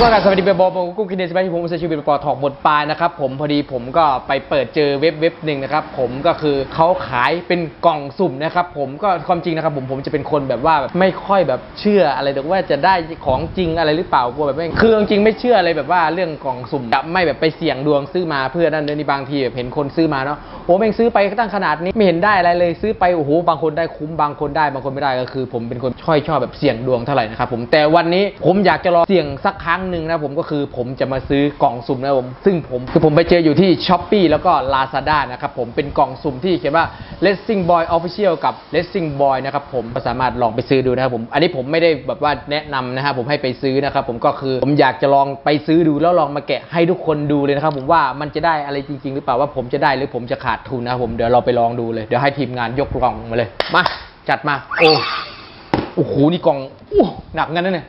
ก็การสวัสดีเบลบอลผมกุ้งกินเดสไปที่ผมเซชิวเป็นปอถอกบทปลายนะครับผมพอดีผมก็ไปเปิดเจอเว็บเว็บหนึ่งนะครับผมก็คือเขาขายเป็นกล่องสุ่มนะครับผมก็ความจริงนะครับผมผมจะเป็นคนแบบว่าแบบไม่ค่อยแบบเชื่ออะไรแต่ว่าจะได้ของจริงอะไรหรือเปล่ากลัวแบบไม่คือจริงไม่เชื่ออะไรแบบว่าเรื่องกล่องสุ่มจะไม่แบบไปเสี่ยงดวงซื้อมาเพื่อนั่นเดี๋ยนี่บางทีแบบเห็นคนซื้อมาเนาะโอ้แม่งซื้อไปตั้งขนาดนี้ไม่เห็นได้อะไรเลยซื้อไปโอ้โหบางคนได้คุ้มบางคนได้บางคนไม่ได้ก็คือ ผมเป็นคนค่อยชอบแบบเสี่ยงดวงเท่าไหร่นะครับผมแต่วันนี้ผมอยากจะลองเสี่ยงสักครั้งหนึ่งนะผมก็คือผมจะมาซื้อกล่องสุ่มนะผม ซึ่งผมคือผมไปเจออยู่ที่ s h อ p e e แล้วก็ Lazada นะครับผมเป็นกล่องสุ่มที่เขียนว่า Racing Boy Official กับ Racing Boy นะครับผมก็สามารถลองไปซื้อดูนะครับผม อันนี้ผมไม่ได้แบบว่าแนะนำนะครับผมให้ไปซื้อนะครับผมก็คือผมอยากจะลองไปซื้อดูแล้วลองมาแกะให้ทุกคนดูเลยนะครับผมว่ามันจะได้อะไรจริง ๆ หรือเปล่าว่าผมจะได้หรือผมจะขาดทุนนะครับผมเดี๋ยวเราไปลองดูเลยเดี๋ยวให้ทีมงานยกกล่องมาเลยมาจัดมาโอ้โอ้โหนี่กล่องอู้หนักเงินนะเนี่ย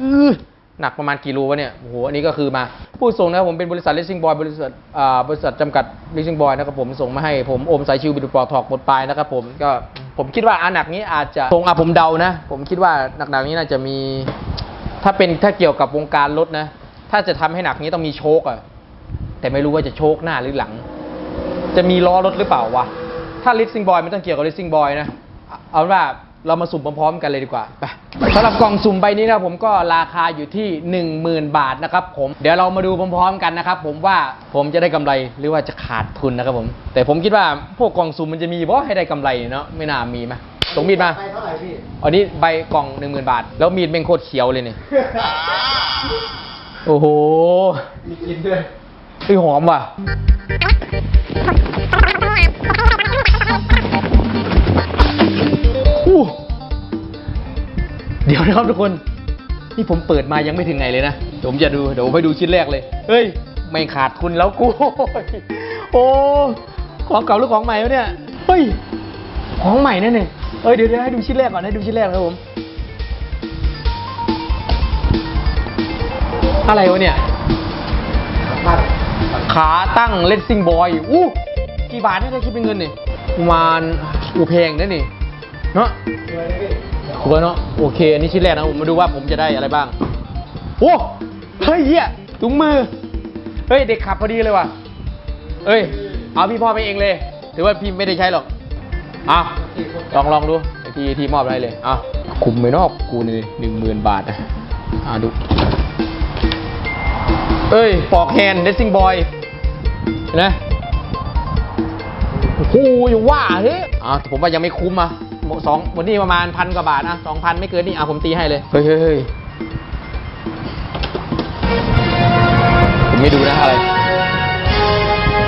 อื้อ หนักประมาณกี่โลวะเนี่ยโอ้โหอันนี้ก็คือมาผู้ส่งนะครับผมเป็นบริษัท Racing Boy บริษัทอ่าบริษัทจำกัด Racing Boy นะครับผมส่งมาให้ผมโอมสายชิวบิดปลอทอกหมดปลายนะครับผมก็ผมคิดว่าอันหนักนี้อาจจะตรงอะผมเดานะ ผมคิดว่าหนักๆนี้น่าจะมี ถ้าเป็นถ้าเกี่ยวกับวงการรถนะ ถ้าจะทำให้หนักนี้ต้องมีโชคอะแต่ไม่รู้ว่าจะโชคหน้าหรือหลัง จะมีล้อรถหรือเปล่าวะถ้า Racing Boy มันต้องเกี่ยวกับ Racing Boy นะเอาว่า เรามาสุ่มพร้อมๆกันเลยดีกว่าไปสำหรับกล่องสุ่มใบนี้นะผมก็ราคาอยู่ที่ 10,000 บาทนะครับผมเดี๋ยวเรามาดูพร้อมๆกันนะครับผมว่าผมจะได้กำไรหรือว่าจะขาดทุนนะครับผม แต่ผมคิดว่าพวกกล่องสุ่มมันจะมีบ่ให้ได้กำไรเนาะไม่น่ามีไหมส่งมีดมาไปเท่าไหร่พี่อันนี้ใบกล่อง 10,000 บาท แล้วมีดเป็นโคตรเขียวเลยเนี่ยโอ้โหมีกินด้วยไอยหอมว่ะ เดี๋ยวนะครับทุกคน นี่ผมเปิดมายังไม่ถึงไหนเลยนะเดี๋ยวผมจะดูเดี๋ยวผมไปดูชิ้นแรกเลย เฮ้ย ไม่ขาดทุนแล้วกู โอ้ของเก่าหรือของใหม่เนี่ย เฮ้ย ของใหม่นั่นเนี่ยเอ้ยเดี๋ยวให้ดูชิ้นแรกก่อนให้ดูชิ้นแรกนะครับผม อะไรวะเนี่ย ขาตั้งเลสซิ่งบอยอู้กี่บาทเนี่ยถ้าคิดเป็นเงินนี่ประมาณอูแพงนะนี่ เนาะถูกแล้วเนาะโอเค อันนี้ชิ้นแรกนะผมมาดูว่าผมจะได้อะไรบ้าง โอ้เฮ้ยเหี้ยถุงมือ เฮ้ย เด็กขับพอดีเลยว่ะเอ้ย เอาพี่พ่อไปเองเลย ถือว่าพี่ไม่ได้ใช้หรอกอะลองลองดูไอทีทีมอบอะไรเลยอะคุมไม่นอกกูนี่หนึ่งหมื่นบาทนะอะดู เอ้ย ปอกแฮนเดซซิ่งบอยเห็นไหมโอ้โหอย่ว่าเฮ้ยอ่าผมว่ายังไม่คุ้มอะ สองวันนี้ประมาณพันกว่าบาทนะสองพันไม่เกินนี่อะผมตีให้เลย เฮ้ยเฮ้ยเฮ้ยผมไม่ดูนะอะไร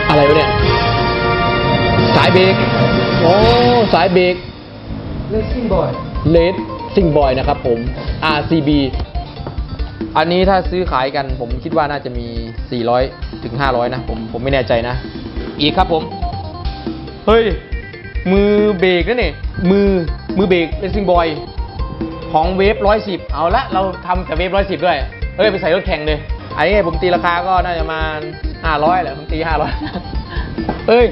อะไรวะเนี่ย สายเบรกโอ้สายเบรกเลสซิ่งบอยเลดซิงบอยนะครับผม RCB อันนี้ถ้าซื้อขายกันผมคิดว่าน่าจะมี 400 ถึง 500 นะ ผมผมไม่แน่ใจนะ อีกครับผม เฮ้ย มือเบรกนั่นนี่มือมือเบรกเลสซิงบอยของเวฟร้อยสิบเอาละเราทำแต่เวฟร้อยสิบด้วยเฮ้ยไปใส่รถแข่งเลยอันนี้ผมตีราคาก็น่าจะประมาณห้าร้อยแหละผมตีห้าร้อยเฮ้ย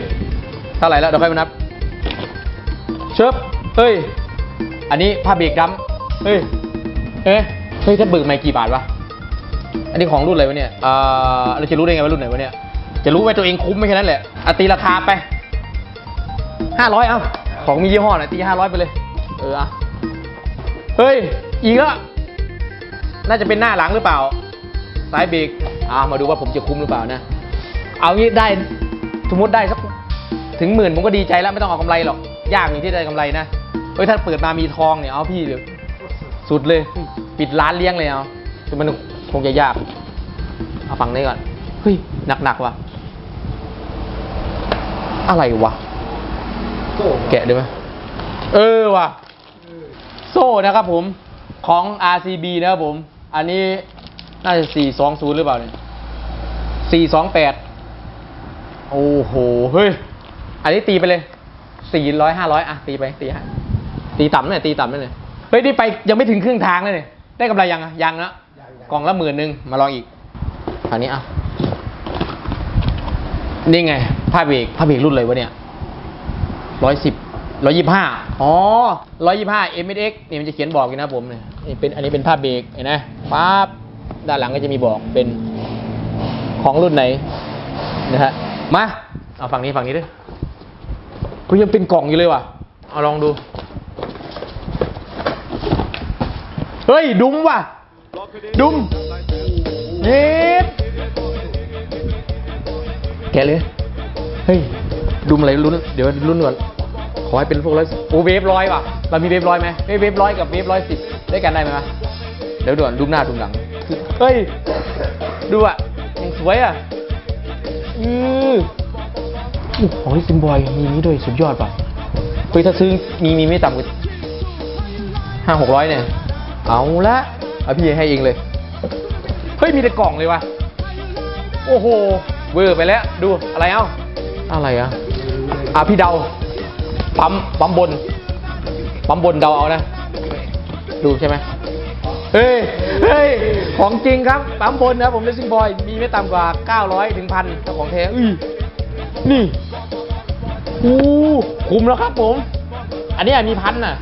เท่าไหร่แล้วเดี๋ยวค่อยมานับเชิบเฮ้ย อันนี้ผ้าเบรกดำเฮ้ยเอ๊ะเฮ้ยถ้าเบิกไม่กี่บาทวะอันนี้ของรุ่นอะไรวะเนี่ยเอ่อเราจะรู้ได้ไงว่ารุ่นไหนวะเนี่ยจะรู้ว่าตัวเองคุ้มไม่แค่นั้นแหละอะตีราคาไป ห้าร้อยเอาของมียี่ห้อหน่อยตีห้าร้อยไปเลยเอออเฮ้ย อีกแล้ว น่าจะเป็นหน้าหลังหรือเปล่า สายเบรกอ่ามาดูว่าผมจะคุ้มหรือเปล่านะ เอางี้ได้ สมมติได้สักถึงหมื่นผมก็ดีใจแล้วไม่ต้องเอากำไรหรอก ยากอย่างที่ได้กำไรนะ เฮ้ยถ้าเปิดมามีทองเนี่ยเอาพี่เดี๋ยวสุดเลย ปิดร้านเลี้ยงเลยเอาคือมันคงจะยาก เอาฟังนี้ก่อน เฮ้ยหนักๆว่ะ อะไรวะ แกะได้ไหมเออว่ะโซ่นะครับผมของ RCB นะครับผม อันนี้น่าจะ 420 หรือเปล่าเนี่ย 428 โอ้โห เฮ้ย อันนี้ตีไปเลย 400 500 อะ ตีไป ตีฮะตีต่ำหน่อยตีต่ำหน่อยเฮ้ยนี่ไปยังไม่ถึงครึ่งทางเลยเนี่ย ได้กำไรยังอะยังนะกล่องละหมื่นหนึ่งมาลองอีกอันนี้อะนี่ไงผ้าเบรกผ้าเบรกรุ่นอะไรวะเนี่ย ร้อยสิบร้อยยี่ห้าอ๋อร้อยยี่ห้า m s x นี่มันจะเขียนบอกอยู่นะผมเนี่ยนี่เป็นอันนี้เป็นผ้าเบรกเห็นไหมปั๊บด้านหลังก็จะมีบอกเป็นของรุ่นไหนนะฮะมาเอาฝั่งนี้ฝั่งนี้ด้วยกูยังเป็นกล่องอยู่เลยว่ะ เอาลองดู เฮ้ย ดุมว่ะ ดุมเย็ดแกะเลย เฮ้ย ดุมอะไรลุ้นเดี๋ยวลุ้นก่อนขอให้เป็นพวกร้อยโอ้เวฟร้อยว่ะเรามีเวฟร้อยไหมเฮ้ยเวฟร้อยกับเวฟร้อยสิบได้กันได้ไหมวะเดี๋ยวด่วนดุมหน้าดุมหลังเฮ้ยดูอะยังสวยอะอืออู้ของลิซินบอยมีนี้ด้วยสุดยอดป่ะเฮ้ยถ้าซื้อมีมีไม่ต่ำกว่าห้าหกร้อยเนี่ย เอาละเอาพี่ให้เองเลย เฮ้ยมีแต่กล่องเลยว่ะ โอ้โห เวอร์ไปแล้ว ดูอะไรเอ้า อะไรอะ อะพี่เดา ปั๊ม ปั๊มบน ปั๊มบนเดาเอานะ ดูใช่ไหมเฮ้ย เฮ้ย ของจริงครับ ปั๊มบนนะผมเลสซิ่งบอย มีไม่ต่ำกว่า 900 ถึงพันแต่ของแท้อุ้ยนี่อู้คุ้มแล้วครับผม อันนี้มีพันน่ะ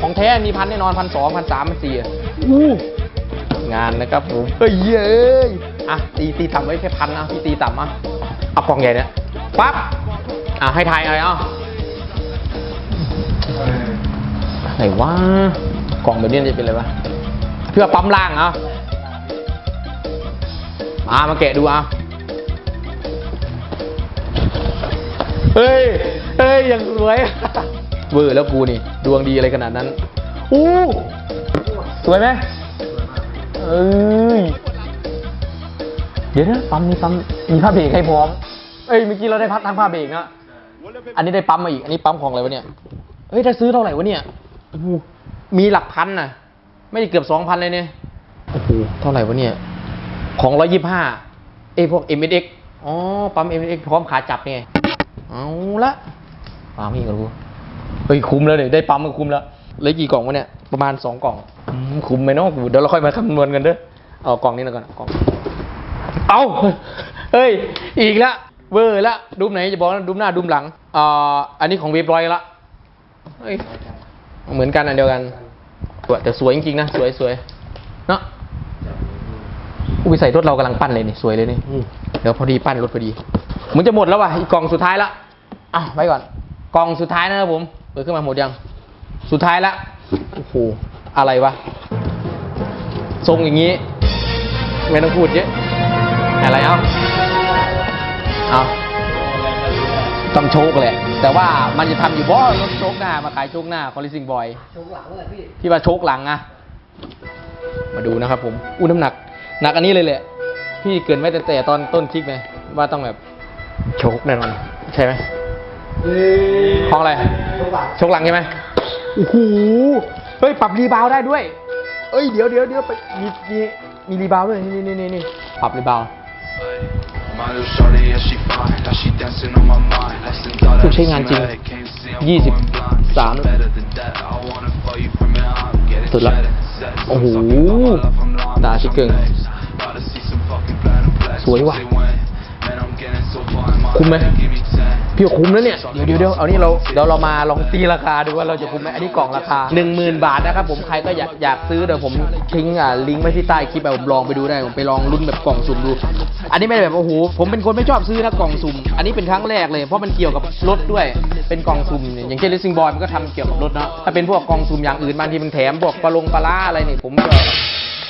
ของแท้มีพันแน่นอนพันสองพันสามพันสี่อะอู้งานนะครับผมเฮ้ยเอ้ยอะตีตีต่ำไว้แค่พันนะพี่ตีต่ำอะเอากล่องใหญ่เนี่ยปั๊บ อะให้ทายอะไรอะไหนวะกล่องแบบนี้จะเป็นอะไรวะเพื่อปั๊มล่างเอามามาแกะดูเอาเฮ้ยเฮ้ยอย่างสวยเวอร์แล้วกูนี่ ดวงดีอะไรขนาดนั้น อู้สวยไหมเอ้ยเดี๋ยวนะปั๊มมีปั๊มมีผ้าเบรกให้พร้อม เอ้ยเมื่อกี้เราได้พัดทั้งผ้าเบรกนะ อันนี้ได้ปั๊มมาอีก อันนี้ปั๊มของอะไรวะเนี่ย เฮ้ยถ้าซื้อเท่าไหร่วะเนี่ยโอ้โหมีหลักพันน่ะ ไม่ได้เกือบสองพันเลยเนี่ย โอ้โห เท่าไหร่วะเนี่ย ของร้อยยี่ห้าเอ้ยพวก m s x อ๋อ ปั๊ม m s x พร้อมขาจับเนี่ยเอาละปั๊มอีกแล้วกูเฮ้ยคุ้มแล้วเนี่ยได้ปั๊มก็คุ้มแล้วเลยกี่กล่องวะเนี่ย ประมาณสองกล่อง คุ้มไหมเนาะกูเดี๋ยวเราค่อยมาคำนวณกันเด้อ เอากล่องนี้แล้วกันกล่อง เอาเฮ้ย อีกแล้ว เวอร์ละดูมไหนจะบอกนะดูมหน้าดูมหลังอ่าอันนี้ของเวฟร้อยละเฮ้ยเหมือนกันอันเดียวกันแต่สวยจริงๆนะ สวยสวยเนาะอุ้ยใส่รถเรากำลังปั้นเลยนี่สวยเลยนี่เดี๋ยวพอดีปั้นรถพอดีเหมันจะหมดแล้วว่ะอีกกล่องสุดท้ายละอะไว้ก่อนกล่องสุดท้ายนะครับผมเปิดขึ้นมาหมดยัง สุดท้ายละโอ้โหอะไรวะทรงอย่างนี้ ไม่ต้องพูดเยอะอะไรเอา เอาต้องโชคแหละแต่ว่ามันจะทำอยู่บ่รถโชคหน้ามาขายโชคหน้าคอลิซิงบอยโชว์หลังเลยพี่ที่ว่าโชคหลังอะมาดูนะครับผมอู้น้ำหนักหนักอันนี้เลยแหละพี่เกรินไว้แต่แต่ตอนต้นคลิปไงว่าต้องแบบโชคแน่นอนใช่ไหมของอะไรโชว์หลังโชคหลังใช่ไหมโอ้โหเฮ้ยปรับรีบาวด์ได้ด้วย เอ้ยเดี๋ยวเดี๋ยวเดี๋ยวไปมีมีมีรีบาวด์ด้วยนี่นี่นี่นี่ปรับรีบาว ถูกใช้งานจริง 23 สุดละ โอ้โห ดาชิเกิงสวยว่ะ คุ้มไหม พี่คุ้มแล้วเนี่ย เดี๋ยวเดี๋ยวเดี๋ยวเอานี่เราเดี๋ยวเรามาลองตีราคาดูว่าเราจะคุ้มไหมอันนี้กล่องราคา 1 0,000 บาทนะครับผมใครก็อยากอยากซื้อเดี๋ยวผมทิ้งอ่าลิงก์ไว้ที่ใต้คลิปแบบผมลองไปดูได้ผมไปลองรุ่นแบบกล่องสุ่มดู อันนี้ไม่ได้แบบโอ้โหผมเป็นคนไม่ชอบซื้อนะกล่องสุ่ม อันนี้เป็นครั้งแรกเลยเพราะมันเกี่ยวกับรถด้วย เป็นกล่องสุ่มเนี่ยอย่างเช่น Racing Boy มันก็ทำเกี่ยวกับรถเนาะถ้าเป็นพวกกล่องสุ่มอย่างอื่นบางทีมันแถมพวกปลาลงปลาล่าอะไรเนี่ยผมก็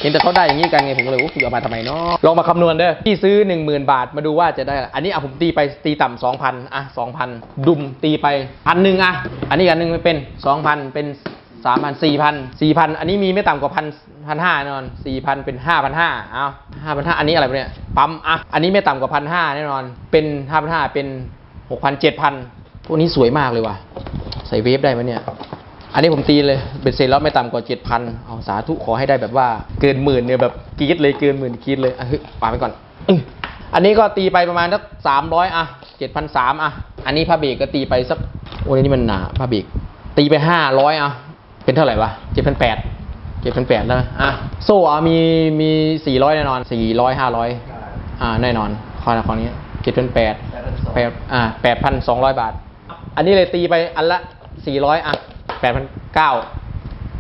เห็นแต่เขาได้อย่างนี้กันไงผมก็เลยว่าคุณเอามาทำไมเนาะลองมาคำนวณเด้อพี่ซื้อ 1 0,000 บาทมาดูว่าจะได้อะไรอันนี้อะผมตีไปตีต่ำ2,000 อะ 2,000 ดุมตีไปพันหนึ่งอะ อันนี้กันหนึ่งไม่เป็น 2,000 เป็น3,000 4,000 4,000อันนี้มีไม่ต่ำกว่าพันพันห้าแน่นอน4,000เป็น5,500เอา5,500อันนี้อะไรเนี่ยปั๊มอะอันนี้ไม่ต่ำกว่าพันห้าแน่นอน เป็น5,500เป็น6,000 7,000พวกนี้สวยมากเลยว่ะ ใส่เวฟได้ไหมเนี่ย อันนี้ผมตีเลยเป็นเซนแล้วไม่ต่ำกว่าเจ็ดพันเอาสาธุขอให้ได้แบบว่าเกินหมื่นเนี่ยแบบกรีดเลยเกินหมื่นกรีดเลยอะเฮ้ยปาไปก่อนอืออันนี้ก็ตีไปประมาณสักสามร้อยอะเจ็ดพันสามอะ อันนี้ผ้าเบรกก็ตีไปสักโอ้ยนี่มันหนาผ้าเบรกตีไปห้าร้อยอะเป็นเท่าไหร่วะเจ็ดพันแปดเจ็ดพันแปดแล้วอะโซ่อะมีมีสี่ร้อยแน่นอนสี่ร้อยห้าร้อยอ่าแน่นอนคอนะคอนี้เจ็ดพันแปดแปดอ่าแปดพันสองร้อยบาท อันนี้เลยตีไปอันละสี่ร้อยอะ แปดพันเก้า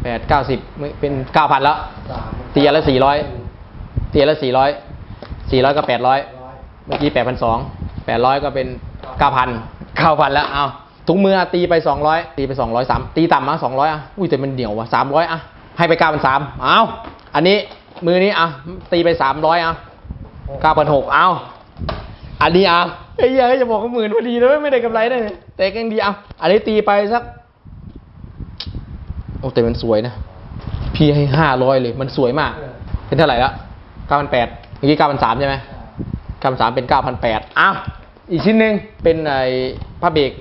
แปดเก้าสิบเป็นเก้าพันแล้วสามตีอันละสี่ร้อยเทียละสี่ร้อยสี่ร้อยก็แปดร้อยเมื่อกี้แปดพันสองแปดร้อยก็เป็นเก้าพันเก้าพันแล้วเอาถุงมืออะตีไปสองร้อยตีไปสองร้อยสามตีต่ำมาสองร้อยอะอุ้ยแต่มันเหนียวว่ะสามร้อยอะให้ไปเก้าพันสามเอาอันนี้มือนี้อะตีไปสามร้อยอะเก้าพันหกเอาอันนี้อะไอ้เหี้ยจะบอกว่าหมื่นพอดีเลยไม่ได้กำไรได้เลยแต่ก็ยังดีอะอันนี้ตีไปสัก โอ้แต่มันสวยนะ พี่ให้ห้าร้อยเลย มันสวยมาก เป็นเท่าไหร่ละเก้าพันแปดเมื่อกี้เก้าพันสามใช่ไหมเก้าพันสามเป็นเก้าพันแปดอ้าวอีกชิ้นหนึ่งเป็นไอ้ผ้าเบรก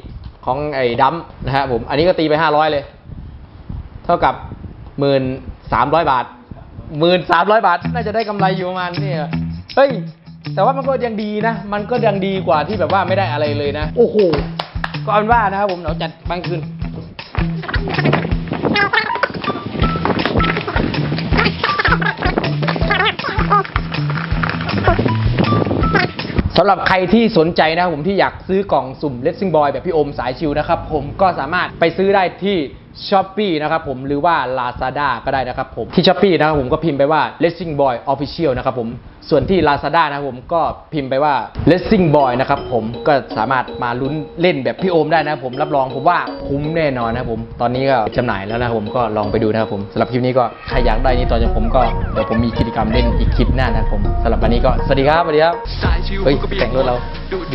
ของไอ้ดัมนะฮะผม อันนี้ก็ตีไปห้าร้อยเลย เท่ากับหมื่นสามร้อยบาทหมื่นสามร้อยบาท น่าจะได้กำไรอยู่ประมาณนี่เฮ้ย แต่ว่ามันก็ยังดีนะ มันก็ยังดีกว่าที่แบบว่าไม่ได้อะไรเลยนะ โอ้โหก็อาเป็นว่านะครับผมเราจัดบางคืน สำหรับใครที่สนใจนะครับผมที่อยากซื้อกล่องสุ่ม Racing Boy แบบพี่โอมสายชิวนะครับผมก็สามารถไปซื้อได้ที่ s h อ p e e นะครับผมหรือว่า Lazada ก็ได้นะครับผมที่ s h อ p e e นะครับผมก็พิมพ์ไปว่า Racing Boy Official นะครับผมส่วนที่ Lazada นะครับผมก็พิมพ์ไปว่า Racing Boy นะครับผมก็สามารถมาลุ้นเล่นแบบพี่โอมได้นะครับผมรับรองผมว่าคุ้มแน่นอนนะครับผมตอนนี้ก็จำหน่ายแล้วนะครับผมก็ลองไปดูนะครับผมสำหรับคลิปนี้ก็ใครอยากได้นี่ต่อจากผมก็เดี๋ยวผมมีกิจกรรมเล่นอีกคลิปหน้านะครับผมสำหรับวันนี้ก็สวัสดีครับสวัสดีครับเฮ้ยแต่งรถเรา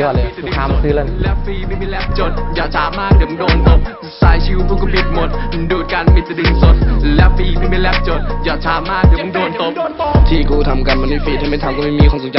ยอดเลยลูกค้ามาซื้อแล้วแลบฟรีไม่มีแลบจดอย่าช้ามากเดี๋ยวมึงโดนตบสายชิวพวกก็บิดหมดดูดกันมีแต่ดึงสดแลบฟรีไม่แลบจด อย่าช้ามากเดี๋ยวมึงโดนตบที่กูทำกันมันไม่ฟรีถ้าไม่ทำก็ไม่มีความทรงจ